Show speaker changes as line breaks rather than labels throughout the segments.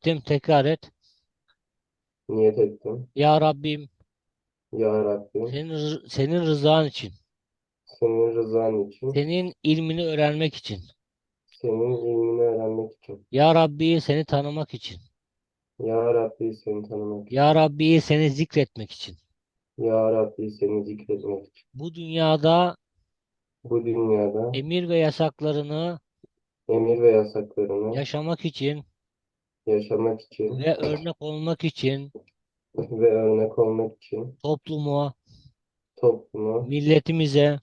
ettim. Tekrar et.
niyet ettim.
Ya Rabbim
Ya Rabbim,
senin, senin rızan için,
senin rızan için,
senin ilmini öğrenmek için,
senin ilmini öğrenmek için,
Ya Rabbi seni tanımak için,
Ya Rabbi seni tanımak için,
Ya Rabbi seni zikretmek için,
Ya Rabbi seni zikretmek için,
bu dünyada
bu dünyada
emir ve yasaklarını
emir ve yasaklarını
yaşamak için
yaşamak için
ve örnek olmak için
ve örnek olmak için
topluma,
toplumu,
milletimize,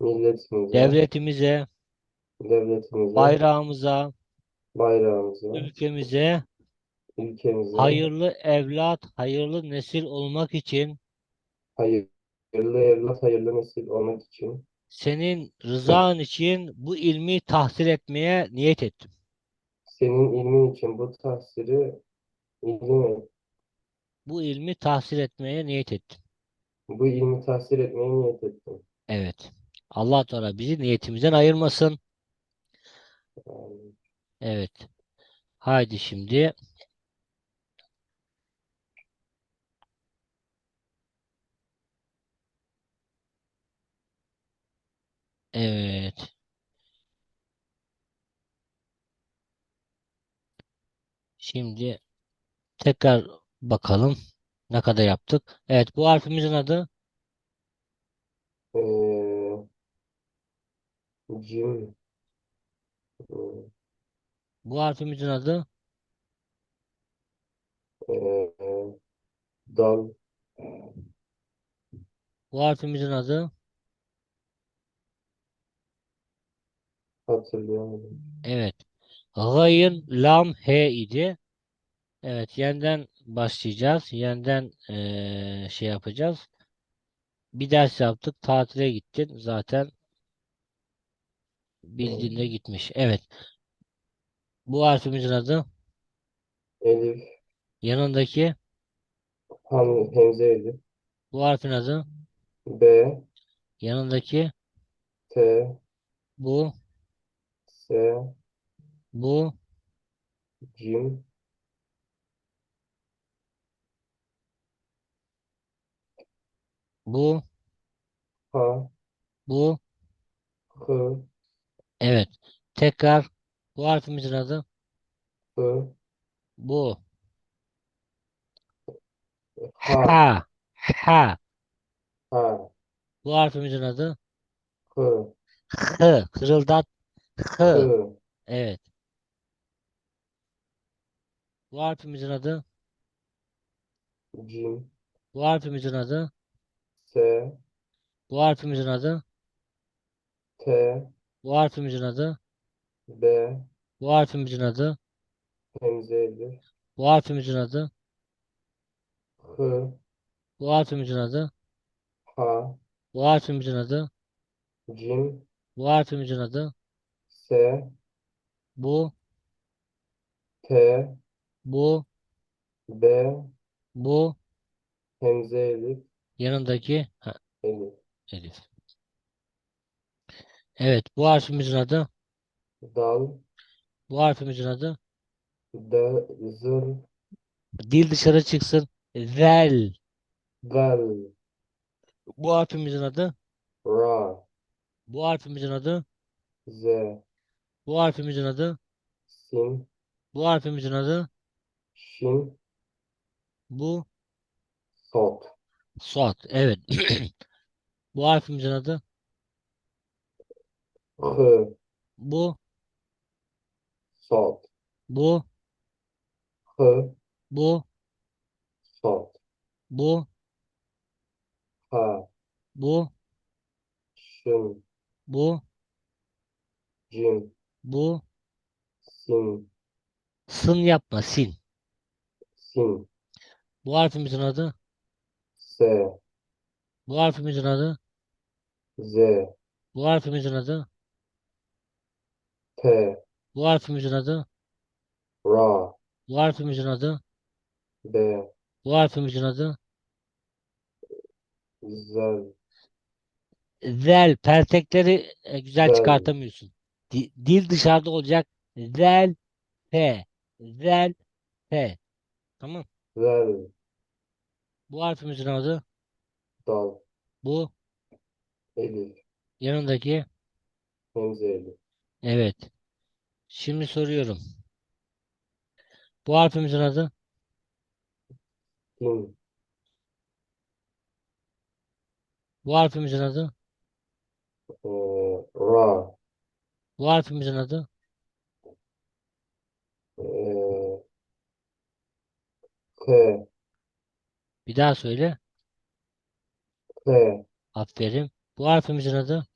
milletimize,
devletimize,
devletimize,
bayrağımıza,
bayrağımıza,
ülkemize
ülkemize,
hayırlı evlat, hayırlı nesil olmak için
hayırlı evlat, hayırlı nesil olmak için
senin rızan için bu ilmi tahsil etmeye niyet ettim.
Senin ilmin için bu tahsili ilim
Bu ilmi tahsil etmeye niyet ettim.
bu ilmi tahsil etmeye niyet ettim.
Evet. Allah Teala bizi niyetimizden ayırmasın. Evet. Haydi şimdi Evet. Şimdi tekrar bakalım ne kadar yaptık. Evet, bu harfimizin adı
eee cim
bu harfimizin adı
eee, dal
bu harfimizin adı
hatırlayamadım.
evet. Gayın lam he idi. Evet, yeniden başlayacağız. Yeniden eee, şey yapacağız. Bir ders yaptık. Tatile gittin. Zaten bildiğinde gitmiş. Evet. Bu harfimizin adı
Elif,
yanındaki
ham, hemze elif,
bu harfin adı
B,
yanındaki
T,
bu
S,
bu
cim,
bu.
Ha,
bu.
Hı,
evet. Tekrar bu harfimizin adı.
Hı,
bu.
Ha,
ha ha
ha,
bu harfimizin adı.
Hı,
hı kırıldat. Hı
hı,
evet. Bu harfimizin adı.
Cim,
bu harfimizin adı
S,
bu harfimizin adı?
T,
bu harfimizin adı?
B,
bu harfimizin adı?
Hemze elif,
bu harfimizin adı?
Hı,
bu harfimizin adı?
Ha,
bu harfimizin adı?
Cim,
bu harfimizin adı?
S,
bu?
T,
bu?
B, bu?
Bu
hemze elif,
yanındaki ha,
elif,
Elif. Evet, bu harfimizin adı?
Dal,
bu harfimizin adı?
D, zır,
dil dışarı çıksın. Zel.
vel,
Bu harfimizin adı?
Ra,
bu harfimizin adı?
Z,
bu harfimizin adı?
Sin,
bu harfimizin adı?
Şin,
bu?
Sot,
Suat. Evet. Bu harfimizin adı?
Hı,
bu?
Sot,
bu?
Hı,
bu?
Sot,
bu?
Ha,
bu?
Şın,
bu?
Cim,
bu?
Sin,
sın yapma sin.
sin,
Bu harfimizin adı
S,
bu harfimizin adı
Z,
bu harfimizin adı
T,
bu harfimizin adı
ra,
bu harfimizin adı
B,
bu harfimizin adı
zel,
zel. Pertekleri e, güzel
Zel.
çıkartamıyorsun. Di- dil dışarıda olacak. Zel. P. Zel. H. Tamam.
zel,
Bu harfimizin adı?
Dal,
bu.
elif,
Yanındaki?
Hemze elif,
evet. Şimdi soruyorum. Bu harfimizin adı?
Sin,
bu harfimizin adı?
E, ra,
bu harfimizin adı?
E, k,
bir daha söyle.
k,
Aferin. Bu harfimizin adı?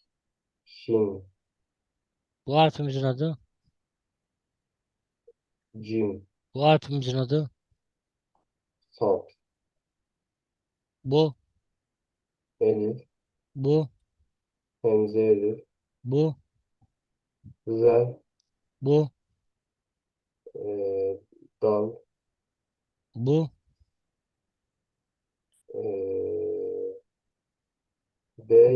Şin,
bu harfimizin adı?
Cim,
bu harfimizin adı?
Sad,
bu?
Elif,
bu?
Hemze elif,
bu?
Zel,
bu?
E, dal,
bu
e, b,